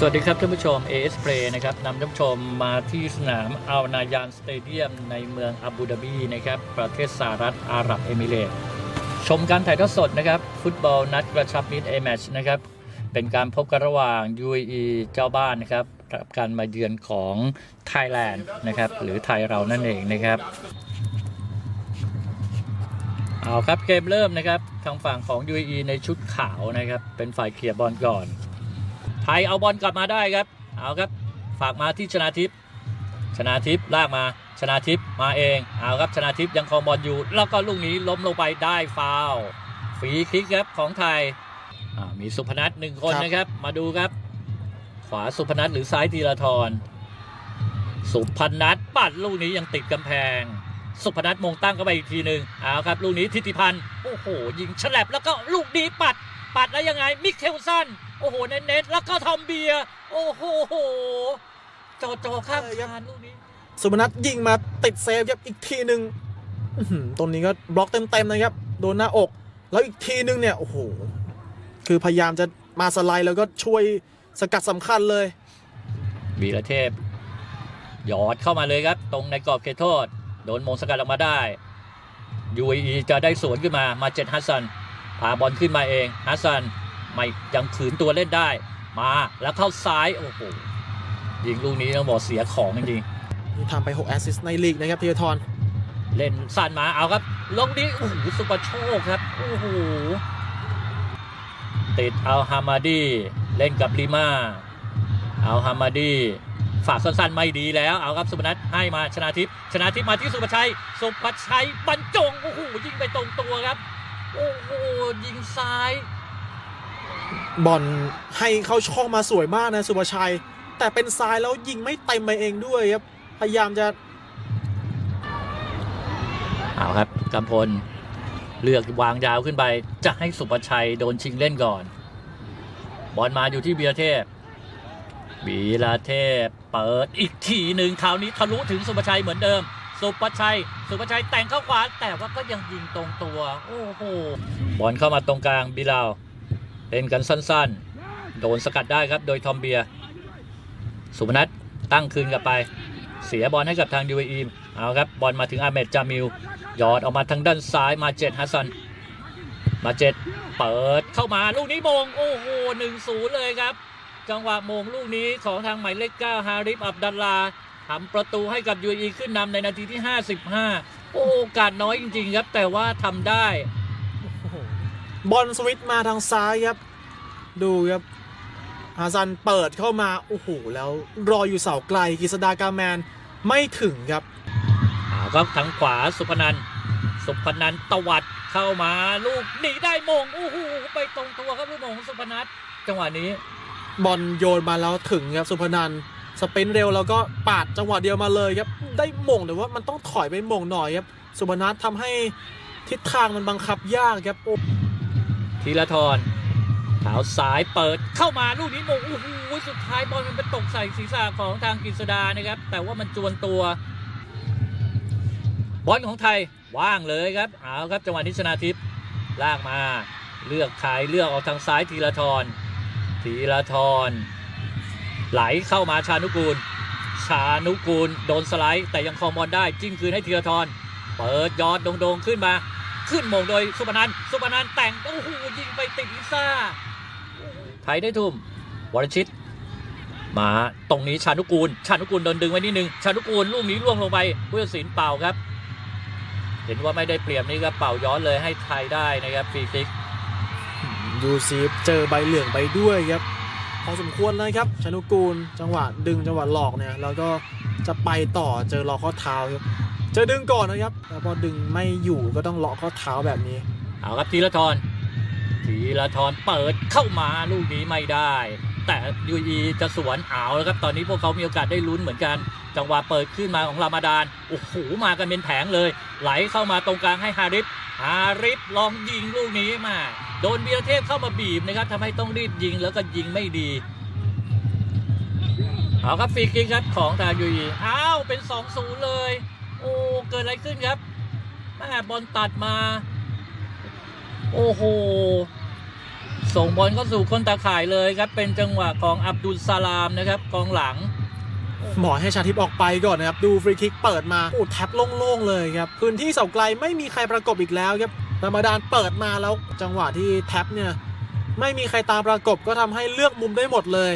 สวัสดีครับท่านผู้ชม AS Play นะครับนำท่านผู้ชมมาที่สนามอัลนายานสเตเดียมในเมืองอาบูดาบีนะครับประเทศสหรัฐอาหรับเอมิเรตส์ชมการถ่ายทอดสดนะครับฟุตบอลนัดกระชับมิตรเอแมชนะครับเป็นการพบกันระหว่าง UAE เจ้าบ้านนะครับกับการมาเยือนของไทยแลนด์นะครับหรือไทยเรานั่นเองนะครับเอาครับเกมเริ่มนะครับทางฝั่งของ UAE ในชุดขาวนะครับเป็นฝ่ายเคลียร์บอลก่อน ทยเอาบอลกลับมาได้ครับ เอาครับ ฝากมาที่ชนาทิพย์ชนาทิพย์ลากมาชนาทิพย์มาเอง เอาครับชนาทิพย์ยังครองบอลอยู่ แล้วก็ลูกนี้ล้มลงไปได้ฟาวล์ฟรีคิกครับของไทยอ่ามีสุพนัทหนึ่งคนครับนะครับ มาดูครับ ขวาสุพนัทหรือซ้ายธีรทร สุพนัทปัดลูกนี้ยังติดกำแพง สุพนัทมงตั้งเข้าไปอีกทีหนึ่งเอาครับ ลูกนี้ทิติพันธ์โอ้โหยิงฉลับแล้วก็ลูกนี้ปัด ปัดแล้วยังไงมิเคลสันโอ้โหเน้นๆแล้วก็ทอมเบียร์โอ้โหจอจอข้ามคานลูกนี้สุพนัทยิงมาติดเซฟครับอีกทีหนึ่งอื้อหือตรงนี้ก็บล็อกเต็มๆนะครับ โดนหน้าอก แล้วอีกทีหนึ่งเนี่ย โอ้โห คือพยายามจะมาสไลด์แล้วก็ช่วยสกัดสำคัญเลยวีรเทพหยอดเข้ามาเลยครับ ตรงในกรอบเขตโทษ โดนมงสกัดออกมาได้ UAE จะได้สวนขึ้นมามาเจ็ดฮัสซัน พาบอลขึ้นมาเองฮัสซันไม่ยังขืนตัวเล่นได้มาแล้วเข้าซ้ายโอ้โหยิงลูกนี้ต้องบอกเสียของจริงนี่ทำไป 6 แอสซิสต์ในลีกนะครับธีรทรๆเล่นสั้นมาเอาครับลงนี้โอ้โหสุปโชคครับโอ้โหติดเอาฮามาดีเล่นกับลิมาเอาฮามาดีฝากสั้นๆไม่ดีแล้วเอาครับสุพนัทให้มาชนาทิพย์ชนาทิพย์มาที่สุภชัย สุภชัยบรรจงโอ้โหยิงไปตรงตัวครับ โอ้โหยิงซ้าย บอลให้เข้าช่องมาสวยมากนะสุภชัย แต่เป็นซ้ายแล้วยิงไม่เต็มไปเองด้วยครับ พยายามจะ เอาครับกำพล เลือกวางยาวขึ้นไป จะให้สุภชัยโดนชิงเล่นก่อน บอลมาอยู่ที่เบียร์เทพบีราเทพเปิดอีกทีหนึ่งคราวนี้ทะลุถึงสุภชัยเหมือนเดิม สุภชัย สุภชัยแต่งเข้าขวา แต่ว่าก็ยังยิงตรงตัว โอ้โห บอลเข้ามาตรงกลางบิลาวเล่นกันสั้นๆ โดนสกัดได้ครับโดยทอมเบีย สุพนัทตั้งคืนกลับไป เสียบอลให้กับทาง UAE เอาครับ บอลมาถึงอาเมดจามิลยอดออกมาทางด้านซ้ายมาเจ็ดฮัสซัน มาเจ็ดเปิดเข้ามาลูกนี้มง โอ้โหหนึ่งศูนย์เลยครับ จังหวะมงลูกนี้ของทางหมายเลขเก้าฮาริฟอับดัลลา ทำประตูให้กับ UAE ขึ้นนำในนาทีที่ 55 โอ้โอกาสน้อยจริง ๆ ครับ แต่ว่าทำได้บอลสวิตช์มาทางซ้ายครับ ดูครับอาซันเปิดเข้ามา โอ้โห แล้วรออยู่เสาไกลกฤษดากาแมนไม่ถึงครับเอาครับทางขวาสุพนันท์สุพนันท์ตวัดเข้ามาลูกหนีได้มง โอ้โห ไปตรงตัวครับลูกมงของสุพนัทจังหวะนี้ บอลโยนมาแล้วถึงครับสุพนันท์ สปินเร็วแล้วก็ปาดจังหวะเดียวมาเลยครับ ได้มงแต่ว่ามันต้องถอยไปมงหน่อยครับ สุพนัททำให้ทิศทางมันบังคับยากครับโอ้ธีรทรเท้าซ้ายเปิดเข้ามาลูกนี้มงโอ้โหสุดท้ายบอลมันไปตกใส่ศีรษะของทางกฤษดานะครับ แต่ว่ามันจวนตัว บอลของไทยว่างเลยครับเอาครับจังหวะนี้ชนาทิพย์ลากมา เลือกขายเลือกออกทางซ้ายธีรทรธีรทร ไหลเข้ามาชานุกูล ชานุกูลโดนสไลด์แต่ยังคองบอลได้จิ้มคืนให้ธีรทรเปิดยอดโด่งๆขึ้นมา ขึ้นมงโดยสุพนันสุพนันแต่งโอ้โหยิงไปติดลิซ่าไทยได้ทุ่มวรชิต มาตรงนี้ชานุกูล ชานุกูลโดนดึงไว้นิดนึงชานุกูลลูกนี้ล่วงลงไปผู้ตัดสินเป่าครับ เห็นว่าไม่ได้เปรียบนี่ก็เป่าย้อนเลยให้ไทยได้นะครับฟรีคิกยูซีฟเจอใบเหลืองไปด้วยครับ อสมควรเลยครับชนุกูลจังหวะดึงจังหวะหลอกเนี่ยแล้วก็จะไปต่อเจอล็อกข้อเท้าครับเจอดึงก่อนนะครับแล้วพอดึงไม่อยู่ก็ต้องล็อกข้อเท้าแบบนี้ เอาครับธีรทรธีรทรเปิดเข้ามาลูกนี้ไม่ได้ แต่ยูอีจะสวนเอาแล้วครับตอนนี้พวกเขามีโอกาสได้ลุ้นเหมือนกัน จังหวะเปิดขึ้นมาของรามาดานโอ้โหมากันเป็นแผงเลย ไหลเข้ามาตรงกลางให้ฮาริฟฮาริฟลองยิงลูกนี้มา โดนวีรเทพเข้ามาบีบนะครับทำให้ต้องรีบยิงแล้วก็ยิงไม่ดีเอาครับฟรีคิกครับของทางยูอีอ้าวเป็น2 0เลย โอ้เกิดอะไรขึ้นครับแม่บอลตัดมา โอ้โหส่งบอลเข้าสู่คนตาข่ายเลยครับ เป็นจังหวะของอับดุลซาลามนะครับกองหลังหมอให้ชาทิพออกไปก่อนนะครับ ดูฟรีคิกเปิดมาโอ้แท็บโล่งๆเลยครับ พื้นที่เสาไกลไม่มีใครประกบอีกแล้วครับ รรมดานเปิดมาแล้วจังหวะที่แท็บเนี่ย ไม่มีใครตามประกบก็ทำให้เลือกมุมได้หมดเลย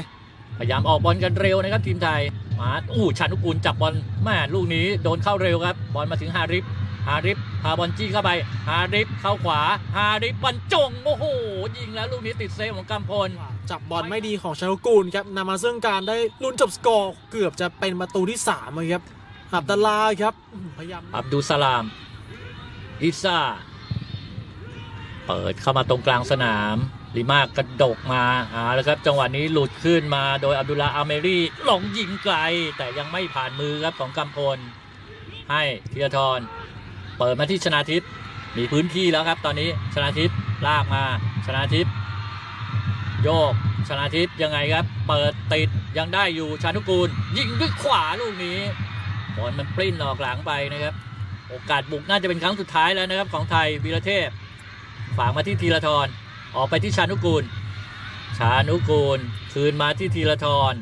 พยายามออกบอลกันเร็วนะครับทีมไทยมาอู้ชานุกูลจับบอลแม่ลูกนี้โดนเข้าเร็วครับ บอลมาถึงฮาริฟฮาริฟพาบอลจี้เข้าไป ฮาริฟเข้าขวา ฮาริฟบรรจงโอ้โหยิงแล้วลูกนี้ติดเซฟของกำพล จับบอลไม่ดีของชานุกูลครับนำมาซึ่งการได้ลุ้นจบสกอร์เกือบจะเป็นประตูที่3เลยครับอับดัลลาครับอื้อหือพยายามอับดุลสลามอิซ่า เปิดเข้ามาตรงกลางสนามลิมากกระดกมาอ่าแล้วครับจังหวะนี้หลุดขึ้นมาโดยอับดุลลาอาเมรีหลงยิงไกล แต่ยังไม่ผ่านมือครับของกำพล ให้ธีรทรเปิดมาที่ชนาทิพย์มีพื้นที่แล้วครับ ตอนนี้ชนาทิพย์ลากมาชนาทิพย์โยกชนาทิพย์ยังไงครับ เปิดติดยังได้อยู่ชานุกูล ยิงด้วยขวาลูกนี้บอลมันปลิ้นออกหลังไปนะครับ โอกาสบุกน่าจะเป็นครั้งสุดท้ายแล้วนะครับของไทยวีรเทพ ฝากมาที่ธีรทรออกไปที่ชานุกูล ชานุกูล คืนมาที่ธีรทร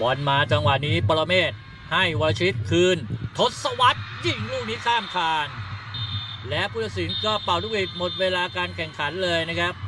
บอลมาจังหวะนี้ปรเมศให้วรชิตคืน ทศวรรษยิงลูกนี้ข้ามคาน และผู้ตัดสินก็เป่าลูกหวีดหมดเวลาการแข่งขันเลยนะครับ